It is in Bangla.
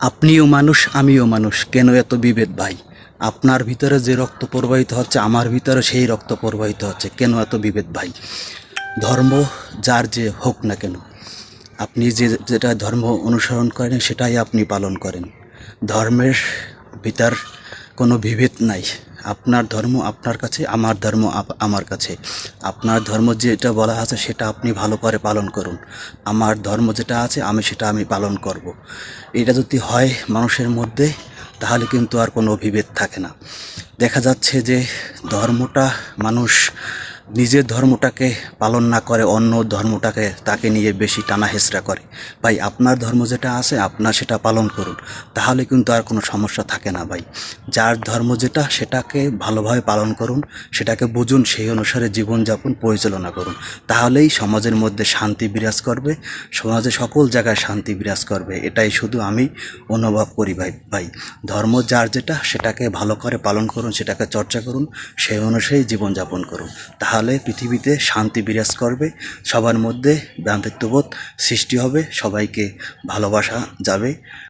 আপনিও মানুষ, আমিও মানুষ। কেন এত বিভেদ ভাই? আপনার ভিতরে যে রক্ত প্রবাহিত হচ্ছে, আমার ভিতরে সেই রক্ত প্রবাহিত হচ্ছে। কেন এত বিভেদ ভাই? ধর্ম যার যে হোক না কেন। আপনি যে যেটা ধর্ম অনুসরণ করেন, সেটাই আপনি পালন করেন। ধর্মের ভিতর কোনো বিভেদ নাই। আপনার ধর্ম আপনার কাছে, আমার ধর্ম আমার কাছে। আপনার ধর্ম যেটা বলা আছে সেটা আপনি ভালো করে পালন করুন। আমার ধর্ম যেটা আছে, আমি সেটা আমি পালন করব। এটা যদি হয় মানুষের মধ্যে, তাহলে কিন্তু আর কোনো অভিভেদ থাকে না। দেখা যাচ্ছে যে ধর্মটা মানুষ নিজের ধর্মটাকে পালন না করে, অন্য ধর্মটাকে তাকে নিয়ে বেশি টানা হেঁচড়া করে। ভাই, আপনার ধর্ম যেটা আছে, আপনার সেটা পালন করুন। তাহলে কিন্তু আর কোনো সমস্যা থাকে না ভাই। যার ধর্ম যেটা, সেটাকে ভালোভাবে পালন করুন, সেটাকে বুঝুন, সেই অনুসারে জীবনযাপন পরিচালনা করুন। তাহলেই সমাজের মধ্যে শান্তি বিরাজ করবে, সমাজে সকল জায়গায় শান্তি বিরাজ করবে। এটাই শুধু আমি অনুভব করি ভাই। ভাই, ধর্ম যার যেটা, সেটাকে ভালো করে পালন করুন, সেটাকে চর্চা করুন, সেই অনুসারেই জীবনযাপন করুন। তাহলে পৃথিবীতে শান্তি বিরাজ করবে সবার মধ্যে ভ্রাতৃত্ববোধ সৃষ্টি হবে সবাইকে ভালোবাসা যাবে।